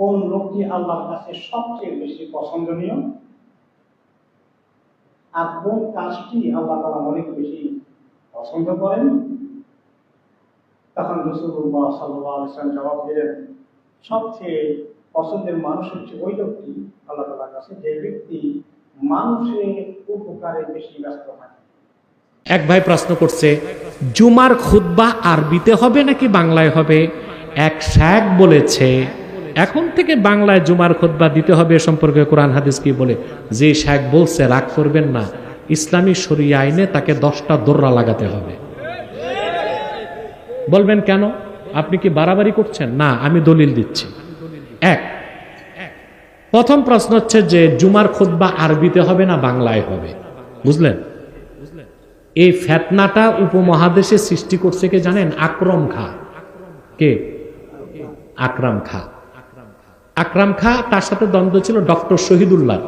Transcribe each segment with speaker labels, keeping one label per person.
Speaker 1: কোন লোকটি আল্লাহর কাছে সবচেয়ে বেশি পছন্দনীয়? আর কোন কাজটি আল্লাহ তারা অনেক বেশি পছন্দ করেন? তখন রসুল্লাহ সাল্লাহ ইসলাম জবাব দিলেন, সবচেয়ে পছন্দের মানুষ হচ্ছে ওই লোকটি আল্লাহ তালার কাছে যে ব্যক্তি মানুষের উপকারে বেশি ব্যস্ত থাকে।
Speaker 2: এক ভাই প্রশ্ন করছে, জুমার খুতবা আরবিতে হবে নাকি বাংলায় হবে? এক শাক বলেছে এখন থেকে বাংলায় জুমার খুতবা দিতে হবে সম্পর্কে কোরআন হাদিস কি বলে? যে শাক বলছে, রাগ করবেন না। ইসলামী শরিয়া আইনে তাকে দশটা দোররা লাগাতে হবে। বলবেন কেন? আপনি কি বাড়াবাড়ি করছেন? না, আমি দলিল দিচ্ছি। এক, প্রথম প্রশ্ন হচ্ছে যে জুমার খুতবা আরবিতে হবে না বাংলায় হবে? বুঝলেন? এই ফেতনাটা উপমহাদেশে সৃষ্টি করছে কে জানেন? আক্রম খা। কে? আকরাম খা। আকরাম খা, তার সাথে দ্বন্দ্ব ছিল ডক্টর শহীদুল্লাহ।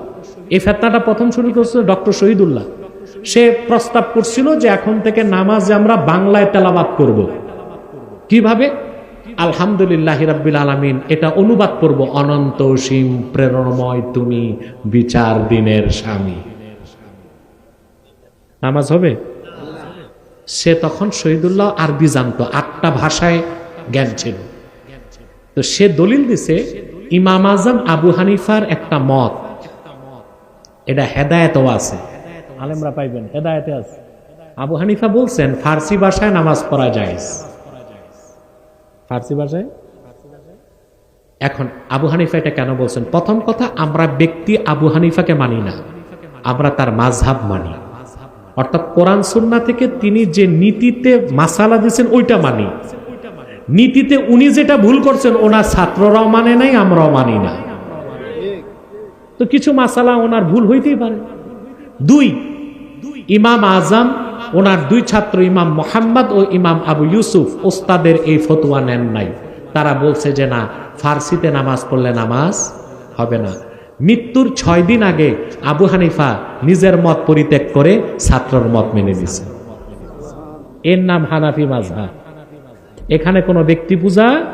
Speaker 2: এই ফেতনাটা প্রথম শুরু করছিল ডক্টর শহীদুল্লাহ। সে প্রস্তাব করছিল যে এখন থেকে নামাজে আমরা বাংলায় তেলাবাদ করব। কীভাবে? আলহামদুলিল্লাহ রাব্বিল আলামিন, এটা অনুবাদ করব, অনন্ত সীম প্রেরণময় তুমি বিচার দিনের স্বামী। নামাজ হবে? সে তখন শহীদুল্লাহ আরবি জানতো, আটটা ভাষায় জ্ঞান ছিল। তো সে দলিল দিছে ইমাম আজম আবু হানিফার একটা মত। এটা হেদায়েতও আছে। আলেমরা পাইবেন হেদায়েতে আছে। আবু হানিফা বলছেন ফার্সি ভাষায় নামাজ পড়া যায় ফার্সি ভাষায়? এখন আবু হানিফা এটা কেন বলছেন? প্রথম কথা আমরা ব্যক্তি আবু হানিফাকে মানি না। আমরা তার মাঝহাব মানি। অর্থাৎ কোরআন সুন্না থেকে তিনি যে নীতিতে মাসালা দিয়েছেন ওইটা মানি। নীতিতে উনি যেটা ভুল করছেন, ওনার ছাত্ররাও মানে নাই, আমরাও মানি না। তো কিছু মাসালা ওনার ভুল হইতেই পারে। দুই, ইমাম আজম, ওনার দুই ছাত্র, ইমাম মোহাম্মদ ও ইমাম আবু ইউসুফ, ওস্তাদের এই ফতোয়া নেন নাই। তারা বলছে যে না, ফার্সিতে নামাজ পড়লে নামাজ হবে না। মৃত্যুর ছয় দিন আগে আবু হানিফা নিজের মত পরিত্যাগ করে ছাত্রর মত মেনে নিছে। এর নাম হানাফি মাজহা এখানে কোনো ব্যক্তি পূজা?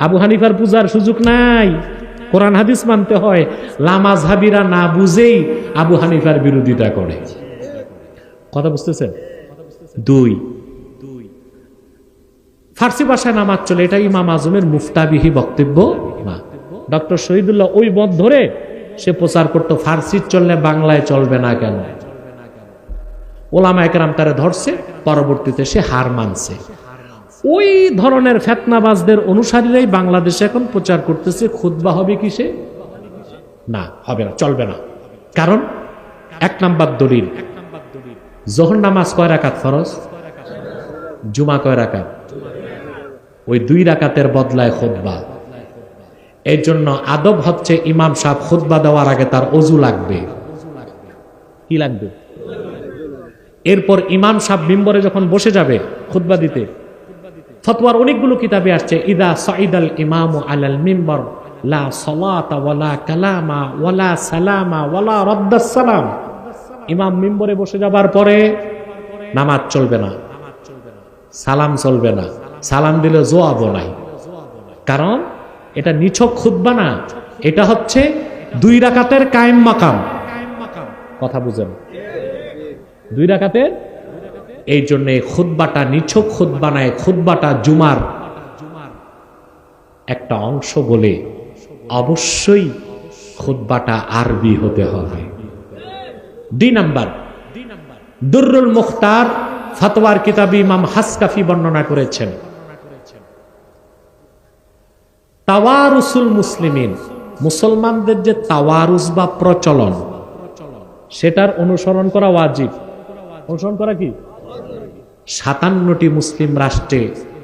Speaker 2: আবু হানিফার পূজার সুযোগ নাই। কোরআন হাদিস মানতে হয়, লামাজহাবিরা না বুঝেই আবু হানিফার বিরোধিতা করে। কথা বুঝতেছেন? দুই। ফার্সি ভাষায় নামাজ চলে, এটা ইমাম আজমের মুফতাবিহি বক্তব্য না। ডক্টর শহীদুল্লাহ ওই মত ধরে সে প্রচার করতো, ফার্সি চললে বাংলায় চলবে না কেন? ওলামা একরাম তারা ধরছে, পরবর্তীতে সে হার মানছে। ওই ধরনের ফেতনাবাজদের অনুসারীরাই বাংলাদেশে এখন প্রচার করতেছে খুদ্া হবে কিসে? না, হবে না, চলবে না। কারণ এক নাম্বার দলিল, জোহর নামাজ কয় রাকাত ফরজ? জুমা কয় রাকাত? ওই দুই রাকাতের বদলায় খুদ্া এর জন্য আদব হচ্ছে ইমাম সাহেব খুদ্া দেওয়ার আগে তার অজু লাগবে। কি লাগবে? এরপর ইমাম সাহেব মিম্বরে যখন বসে যাবে খুদ্া দিতে ফতোয়ার অনেকগুলো কিতাবে আসছে, ইদা সাইদাল ইমাম আলাল মিম্বর, লা সালাতা ওয়ালা কালামা ওয়ালা সালামা ওয়ালা রদ্দাস সালাম। ইমাম মিম্বরে বসে যাবার পরে নামাজ চলবে না, সালাম চলবে না, সালাম দিলে জোয়াবো নাই। কারণ এটা নিছক খুদ্া না, এটা হচ্ছে দুই রাকাতের কায়েম মাকাম। কথা বুঝেন? দুই রাকাতের এই জন্য খুদ্বাটা নিছক খুদ্া নাই খুদ্বাটা জুমার একটা অংশ বলে অবশ্যই খুদ্বাটা আরবি হতে হবে। দুই নাম্বার, দুর্রুল মুখতার ফতোয়ার কিতাবি ইমাম হাসকাফি বর্ণনা করেছেন। তাওয়ারুসুল মুসলিমিন, মুসলমানদের যে তাওয়ারুস বা প্রচলন, সেটার অনুসরণ করা ওয়াজিব। অনুসরণ করা কি? সাতান্নটি মুসলিম রাষ্ট্রে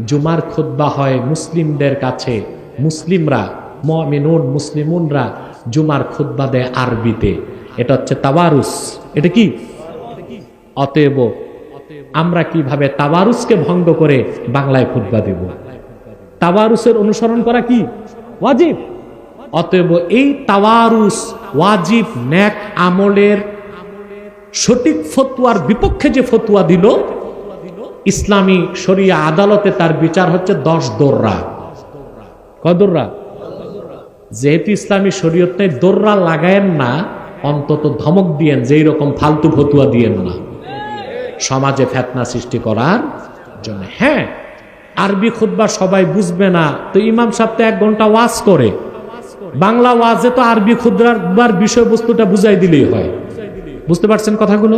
Speaker 2: জুমার খুদ্া হয় মুসলিমদের কাছে। মুসলিমরা, মমিনুন, মুসলিমুনরা জুমার খুদ্া দেয় আরবিতে। এটা হচ্ছে তাওয়ারুস। এটা কি? অতএব আমরা কীভাবে তাওয়ারুসকে ভঙ্গ করে বাংলায় খুদ্া দেব? তাওয়ারুসের অনুসরণ করা কি? ওয়াজিব। অতএব এই তাওয়ারুস ওয়াজিব ন্যাক আমলের সঠিক ফতুয়ার বিপক্ষে যে ফতুয়া দিল ইসলামী শরিয়া আদালতে তার বিচার হচ্ছে দশ দোররা। কদররা যেহেতু ইসলামী শরীয়ত দোররা লাগায়েন না, অন্তত ধমক দিয়েন যে রকম ফালতু ফতুয়া দিয়েন না। সমাজে ফেতনা সৃষ্টি করার জন্য। হ্যাঁ আরবি খুতবা সবাই বুঝবে না, তো ইমাম সাহেব এক ঘণ্টা ওয়াজ করে। বাংলা ওয়াজে তো আরবি খুদ্বার বিষয়বস্তুটা বুঝাই দিলেই হয়। বুঝতে পারছেন কথাগুলো?